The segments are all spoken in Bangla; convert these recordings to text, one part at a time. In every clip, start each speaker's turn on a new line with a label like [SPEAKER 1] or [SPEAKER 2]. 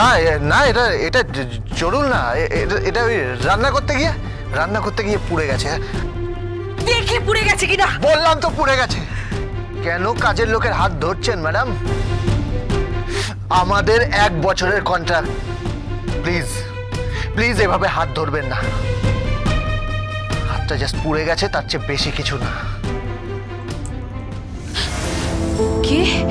[SPEAKER 1] না না- এটা এটা জ- জরুল না। এটা- এটা ওই রান্না করতে গিয়ে রান্না করতে গিয়ে পুড়ে গেছে।
[SPEAKER 2] দেখে পুড়ে গেছে কিনা।
[SPEAKER 1] বললাম তো পুড়ে গেছে। কেন কাজের লোকের হাত ধরছেন ম্যাডাম? আমাদের এক বছরের কন্ট্রাক্ট প্লিজ প্লিজ এভাবে হাত ধরবেন না। হাতটা জাস্ট পুড়ে গেছে তার চেয়ে বেশি কিছু না।
[SPEAKER 2] কি?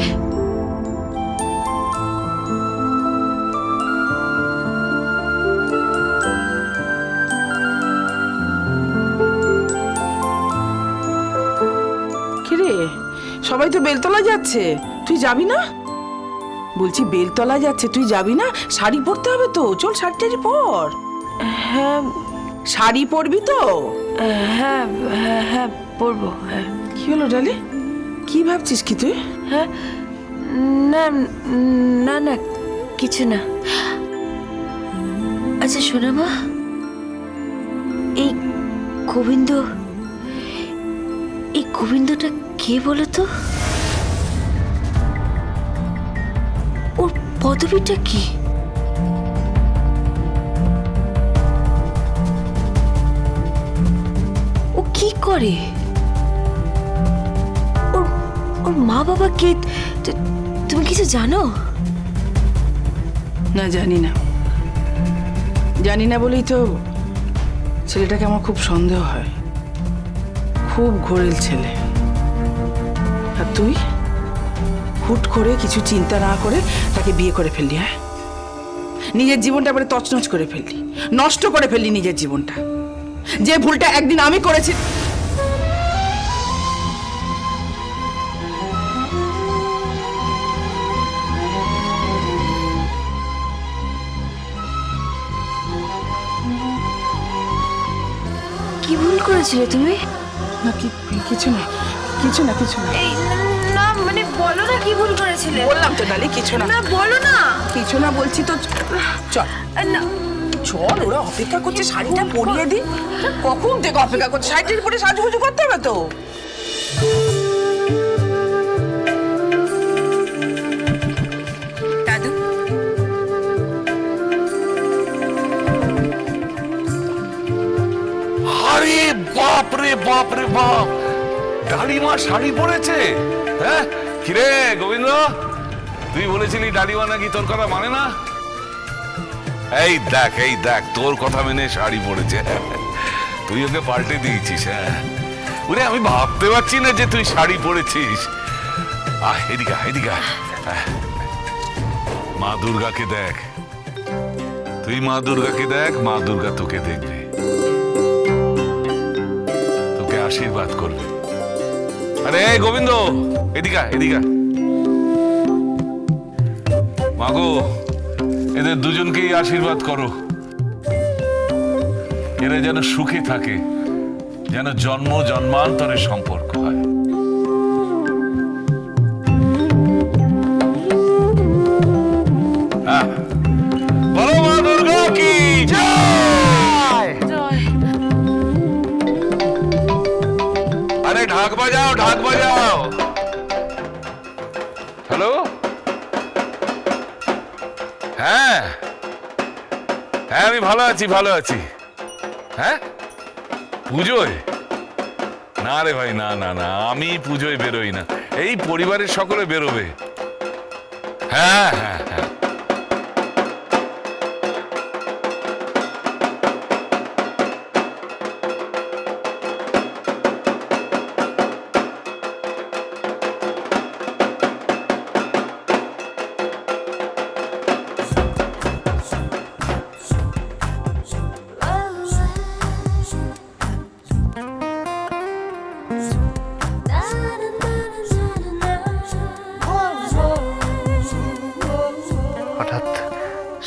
[SPEAKER 3] সবাই তো বেলতলা যাচ্ছে। তুই যাবি না? বলছি বেলতলা যাচ্ছে তুই যাবি না? শাড়ি পরতে হবে তো চল শাড়ি টাড়ি পর।
[SPEAKER 2] হ্যাঁ।
[SPEAKER 3] শাড়ি পরবি তো?
[SPEAKER 2] হ্যাঁ হ্যাঁ হ্যাঁ পড়ব হ্যাঁ।
[SPEAKER 3] কি হলো ডালি? কি ভাবছিস কি তুই?
[SPEAKER 2] হ্যাঁ। না না না কিছু না। আচ্ছা শোনা মা। এই গোবিন্দ এই গোবিন্দটা কে বলো তো ওর পদবিটা কি? ও কি করে? ওর ওর মা বাবা কে তুমি কিছু জানো?
[SPEAKER 3] না, জানি না। জানি না বলেই তো ছেলেটাকে আমার খুব সন্দেহ হয়। খুব ঘোরেল ছেলে। আর তুই? হুট করে কিছু চিন্তা না করে তাকে বিয়ে করে ফেললি হ্যাঁ? নিজের জীবনটা এবারে তছনছ করে ফেললি। নষ্ট করে ফেললি নিজের জীবনটা। যে ভুলটা একদিন আমি করেছি
[SPEAKER 2] কি ভুল করেছিলে তুমি?
[SPEAKER 3] না কিছু না। কিছু না কিছু
[SPEAKER 2] মানে না কি ভুল করেছিলে?
[SPEAKER 3] বললাম তো ডালি কিছু না।
[SPEAKER 2] না বলো না।
[SPEAKER 3] কিছু না বলছি তো চল।
[SPEAKER 2] না।
[SPEAKER 3] চল ওরা অপেক্ষা করছে শাড়িটা পরিয়ে দি। কখন থেকে অপেক্ষা করছে? শাড়িটার পরে সাজুগুজু করতে হবে তো।
[SPEAKER 4] আরে বাপ রে বাপ রে বাপ। ডালিমা শাড়ি পরেছে হ্যাঁ? কিরে, গোবিন্দ? তুই বলেছিলি ডালিমা নাকি তোর কথা মানে না? এই দেখ এই দেখ, তোর কথা মেনে শাড়ি পরেছে। তুই ওকে পাল্টে দিয়েছিস হ্যাঁ? আমি ভাবতে পারছি না যে তুই শাড়ি পরেছিস। আহ এদিকে এদিকে মা দুর্গাকে দেখ। তুই মা দুর্গাকে দেখ, মা দুর্গা তোকে দেখবে। তোকে আশীর্বাদ করবে। আরে গোবিন্দ, এদিকা এদিকা মাগো, এদের দুজনকেই আশীর্বাদ করো এরা যেন সুখে থাকে, যেন জন্ম জন্মান্তরের সম্পর্ক হ্যাঁ। হ্যালো হ্যাঁ। হ্যাঁ আমি ভালো আছি ভালো আছি। হ্যাঁ? পুজোয়? না রে ভাই, না না না, আমি পুজোয় বেরোই না। এই পরিবারের সকলে বেরোবে। হ্যাঁ হ্যাঁ হ্যাঁ।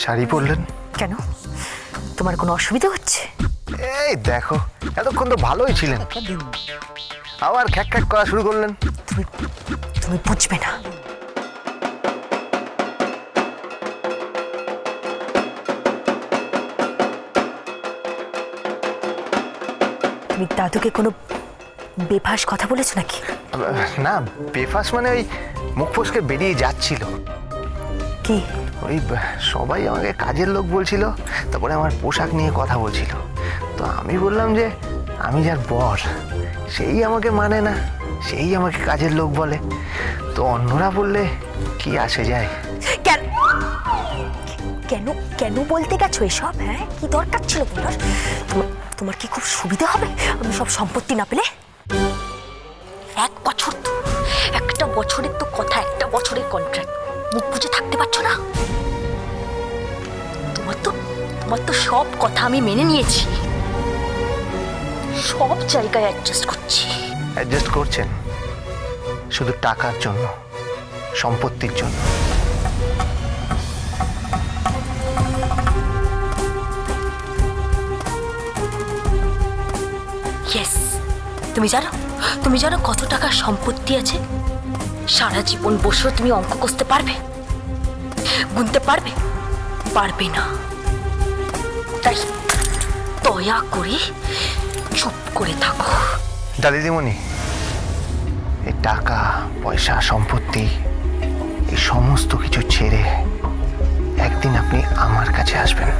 [SPEAKER 1] শাড়ি পরলেন?
[SPEAKER 5] কেন? তোমার কোনো অসুবিধা হচ্ছে?
[SPEAKER 1] এই দেখো এতক্ষণ তো ভালোই ছিলেন। আবার খ্যাক খ্যাক করা শুরু করলেন।
[SPEAKER 5] তুমি তুমি বুঝবে না। তুমি দাদুকে কোনো বেফাস কথা বলেছ নাকি?
[SPEAKER 1] না বেফাস মানে ওই মুখ ফসকে বেরিয়ে যাচ্ছিল।
[SPEAKER 5] কি?
[SPEAKER 1] ওই সবাই আমাকে কাজের লোক বলছিল, তারপরে আমার পোশাক নিয়ে কথা বলছিল। তো আমি বললাম যে, আমি যার বর, সেই আমাকে মানে না, সেই আমাকে কাজের লোক বলে। তো অন্যরা বললে, কি আসে যায়?
[SPEAKER 5] কেন? কেন কেন বলতে গেছো এসব হ্যাঁ? কি দরকার ছিল তোমার? তোমার কি খুব সুবিধা হবে? আমি সব সম্পত্তি না পেলে? এক বছর তো, একটা বছরের তো কথা, একটা বছরের কন্ট্রাক্ট মুখ বুঝে থাকতে পারছ না? তোমার তো সব কথা আমি মেনে নিয়েছি। সব জায়গায় অ্যাডজাস্ট করছি।
[SPEAKER 1] অ্যাডজাস্ট করছেন? শুধু টাকার জন্য সম্পত্তির জন্য।
[SPEAKER 5] ইয়েস তুমি জানো তুমি জানো কত টাকা সম্পত্তি আছে? সারা জীবন বসেও তুমি অঙ্ক কষতে পারবে? গুনতে পারবে? পারবে না। তাই দয়া করে চুপ করে থাকো।
[SPEAKER 1] দাদিদিমণি, এই টাকা, পয়সা, সম্পত্তি, এই সমস্ত কিছু ছেড়ে একদিন আপনি আমার কাছে আসবেন।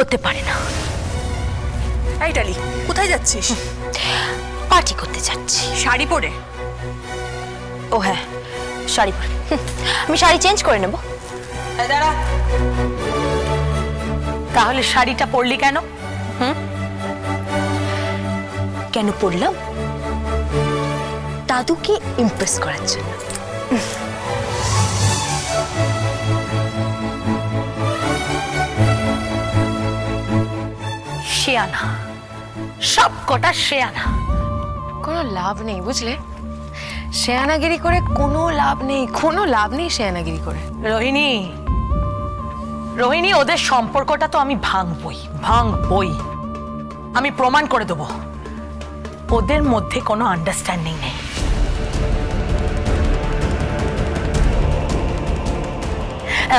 [SPEAKER 5] হতে পারে না।
[SPEAKER 2] এই ডালি কোথায় যাচ্ছিস?
[SPEAKER 5] পার্টি করতে যাচ্ছি।
[SPEAKER 2] শাড়ি পরে?
[SPEAKER 5] ও হ্যাঁ শাড়ি পরে। আমি শাড়ি চেঞ্জ করে নেব।
[SPEAKER 2] দাঁড়া। তাহলে শাড়িটা পরলি কেন? হুম?
[SPEAKER 5] কেন পড়লাম দাদুকে ইমপ্রেস করার জন্য।
[SPEAKER 2] শেয়ানা সব কটা শেয়ানা
[SPEAKER 6] কোনো লাভ নেই বুঝলে? শেয়ানাগিরি করে কোনো লাভ নেই কোনো লাভ নেই শেয়ানাগিরি করে।
[SPEAKER 2] রোহিণী রোহিণী ওদের সম্পর্কটা তো আমি ভাঙবই ভাঙবই। আমি প্রমাণ করে দেবো। ওদের মধ্যে কোনো আন্ডারস্ট্যান্ডিং নেই।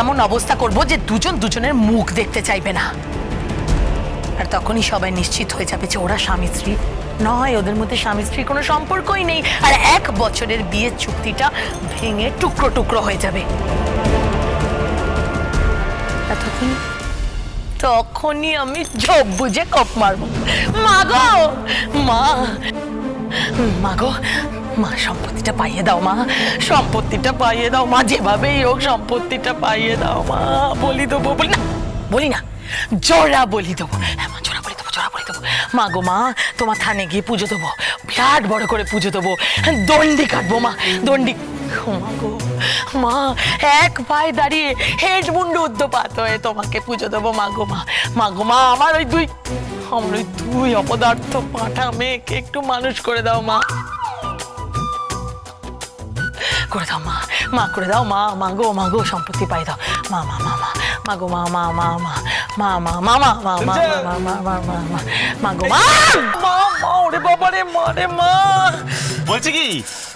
[SPEAKER 2] এমন অবস্থা করব যে দুজন দুজনের মুখ দেখতে চাইবে না। আর তখনই সবাই নিশ্চিত হয়ে যাবে যে ওরা স্বামী স্ত্রী। নয়, ওদের মধ্যে স্বামী স্ত্রীর কোনো সম্পর্কই নেই। আর এক বছরের বিয়ের চুক্তিটা ভেঙে টুকরো টুকরো হয়ে যাবে। তখনই আমি ঝোপ বুঝে কপ মারবো। মা গো! মা! মা গো! মা, সম্পত্তিটা পাইয়ে দাও, মা। সম্পত্তিটা পাইয়ে দাও, মা। যেভাবেই হোক সম্পত্তিটা পাইয়ে দাও, মা। বলি দেবো বলি না। বলি না। জোড়া বলি দেবো। হ্যাঁ মা, জোড়া বলি দেবো, জোড়া বলি দেবো। মা গো মা, তোমার থানে গিয়ে পুজো দেবো। বিরাট বড় করে পুজো দেবো। দণ্ডি কাটবো মা, দণ্ডি। মা, এক পায়ে দাঁড়িয়ে হেড মুন্ডু উদ্যপাত হয়ে তোমাকে পুজো দেবো মা গো মা। মা গো মা, আমার ওই দুই, আমার ওই দুই অপদার্থ পাঠা মেয়েকে একটু মানুষ করে দাও মা। করে দাও মা মা, করে দাও মা মা গো মা গো, সম্পত্তি পাই দাও। মা মা মা মা মা গো মা মা মা মা মা মা মা মা মা মা মা মা মা মা মা মা গো মা মা মা ওরে বাবা রে মা রে মা
[SPEAKER 7] বলছি কি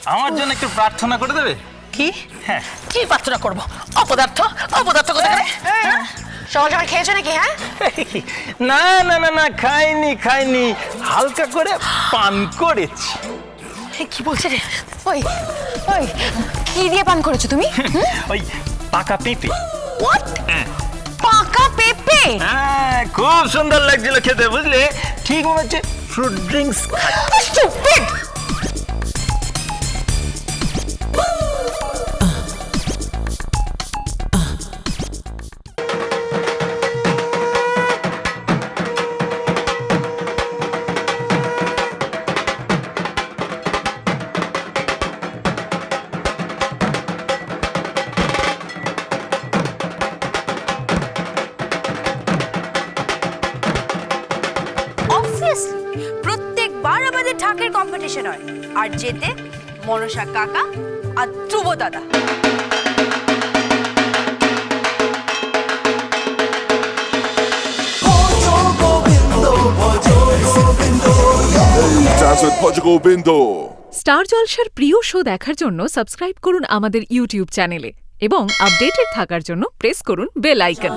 [SPEAKER 7] আমার জন্য একটু প্রার্থনা করে দেবে
[SPEAKER 2] কি
[SPEAKER 7] হ্যাঁ
[SPEAKER 2] কি প্রার্থনা করব অপদার্থ অপদার্থ কোথায়
[SPEAKER 6] সকাল সকাল খেয়েছো নাকি হ্যাঁ
[SPEAKER 7] না না না না খাইনি খাইনি হালকা করে পান করেছি
[SPEAKER 2] কি বলছে রে
[SPEAKER 6] ওই ওই কি দিয়ে পান করেছ তুমি
[SPEAKER 7] ওই পাকা পেঁপে
[SPEAKER 6] হোয়াট পাকা পেঁপে
[SPEAKER 7] হ্যাঁ খুব সুন্দর লাগছিল খেতে বুঝলে ঠিক মনে হচ্ছে ফ্রুট ড্রিঙ্কস
[SPEAKER 6] স্টুপিড
[SPEAKER 8] আর যেতে মনসা কাকা আর ধ্রুব দাদা।
[SPEAKER 9] স্টার জলসার প্রিয় শো দেখার জন্য সাবস্ক্রাইব করুন আমাদের ইউটিউব চ্যানেলে এবং আপডেটেড থাকার জন্য প্রেস করুন বেল আইকন।